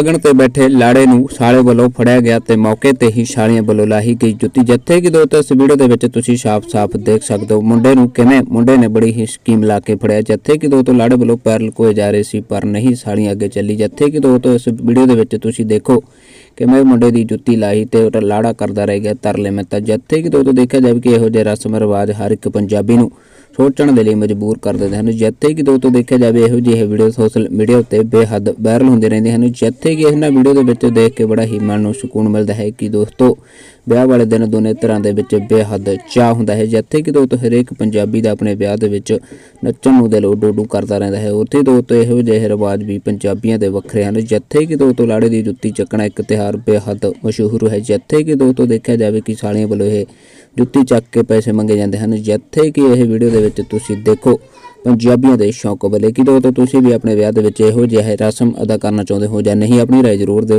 ਸੁਹਾਗਣ ਤੇ ਬੈਠੇ ਲਾੜੇ ਨੂੰ ਸਾਲੇ ਵੱਲੋਂ ਫੜਿਆ ਗਿਆ ਤੇ ਮੌਕੇ ਤੇ ਹੀ ਸਾਲੀਆਂ ਵੱਲੋਂ ਲਾਹੀ ਗਈ ਜੁੱਤੀ, ਜਿੱਥੇ ਕਿ ਦੋਸਤੋ ਇਸ ਵੀਡੀਓ ਦੇ ਵਿੱਚ ਤੁਸੀਂ ਸਾਫ਼-ਸਾਫ਼ ਦੇਖ ਸਕਦੇ ਹੋ। ਮੁੰਡੇ ਨੂੰ ਕਿਵੇਂ? ਮੁੰਡੇ ਨੇ ਬੜੀ ਹੀ ਸਕੀਮ ਲਾ ਕੇ ਫੜਿਆ, ਜਿੱਥੇ ਕਿ ਦੋਸਤੋ ਲਾੜੇ ਵੱਲੋਂ ਪੈਰ ਲਕੋਏ ਜਾ ਰਹੇ ਸੀ, ਪਰ ਨਹੀਂ ਸਾਲੀਆਂ ਅੱਗੇ ਚੱਲੀ। ਜਿੱਥੇ ਕਿ ਦੋਸਤੋ ਇਸ ਵੀਡੀਓ ਦੇ ਵਿੱਚ ਤੁਸੀਂ ਦੇਖੋ ਕਿ ਮੈਂ ਮੁੰਡੇ ਦੀ ਜੁੱਤੀ ਲਾਹੀ ਤੇ ਉਹ ਲਾੜਾ ਕਰਦਾ ਰਹਿ ਗਿਆ ਤਰਲੇ ਮੈਂ ਤਾਂ ਜਿੱਥੇ ਕਿ ਤੋਂ ਦੇਖਿਆ ਜਾਵੇ ਕਿ ਇਹੋ ਜਿਹੇ ਰਸਮ ਰਿਵਾਜ ਹਰ ਇੱਕ ਪੰਜਾਬੀ ਨੂੰ ਸੋਚਣ ਦੇ ਲਈ ਮਜਬੂਰ ਕਰ ਦਿੰਦੇ ਹਨ। ਜਿੱਥੇ ਕਿ ਦੋਸਤੋ ਦੇਖਿਆ ਜਾਵੇ ਇਹੋ ਜਿਹੇ ਵੀਡੀਓ ਸੋਸ਼ਲ ਮੀਡੀਆ ਉੱਤੇ ਬੇਹੱਦ ਵਾਇਰਲ ਹੁੰਦੇ ਰਹਿੰਦੇ ਹਨ। ਜਿੱਥੇ ਕਿ ਇਹਨਾਂ ਵੀਡੀਓ ਦੇ ਵਿੱਚ ਦੇਖ ਕੇ ਬੜਾ ਹੀ ਮਨ ਨੂੰ ਸਕੂਨ ਮਿਲਦਾ ਹੈ ਕਿ ਦੋਸਤੋ, ਵਿਆਹ ਵਾਲੇ ਦਿਨ ਦੋਨੇ ਤਰ੍ਹਾਂ ਦੇ ਵਿੱਚ ਬੇਹੱਦ ਚਾਹ ਹੁੰਦਾ ਹੈ। ਜਿੱਥੇ ਕਿ ਦੋਸਤੋ ਹਰੇਕ ਪੰਜਾਬੀ ਦਾ ਆਪਣੇ ਵਿਆਹ ਦੇ ਵਿੱਚ ਨੱਚਣ ਨੂੰ ਦਿਲ ਡੋਡੂ ਕਰਦਾ ਰਹਿੰਦਾ ਹੈ। ਉੱਥੇ ਦੋਸਤੋ ਇਹੋ ਜਿਹੇ ਰਿਵਾਜ ਵੀ ਪੰਜਾਬੀਆਂ ਦੇ ਵੱਖਰੇ ਹਨ। ਜਿੱਥੇ ਕਿ ਦੋਸਤੋ ਲਾੜੇ ਦੀ ਜੁੱਤੀ ਚੱਕਣਾ ਇੱਕ ਤਿਉਹਾਰ ਬੇਹੱਦ ਮਸ਼ਹੂਰ ਹੈ। ਜਿੱਥੇ ਕਿ ਦੋਸਤੋ ਦੇਖਿਆ ਜਾਵੇ ਕਿ ਸਾਲੀਆਂ ਵੱਲੋਂ ਇਹ ਜੁੱਤੀ ਚੱਕ ਕੇ ਪੈਸੇ ਮੰਗੇ ਜਾਂਦੇ ਹਨ। ਜਿੱਥੇ ਕਿ ਇਹ ਵੀਡੀਓ ਦੇ ਵਿੱਚ ਤੁਸੀਂ ਦੇਖੋ, ਪੰਜਾਬੀਆਂ ਦੇ ਸ਼ੌਕ ਵੱਲੇ ਕਿ ਦੋਸਤੋ ਤੁਸੀਂ ਵੀ ਆਪਣੇ ਵਿਆਹ ਦੇ ਵਿੱਚ ਇਹੋ ਜਿਹਾ ਰਸਮ ਅਦਾ ਕਰਨਾ ਚਾਹੁੰਦੇ ਹੋ ਜਾਂ ਨਹੀਂ, ਆਪਣੀ ਰਾਏ ਜ਼ਰੂਰ ਦਿਓ।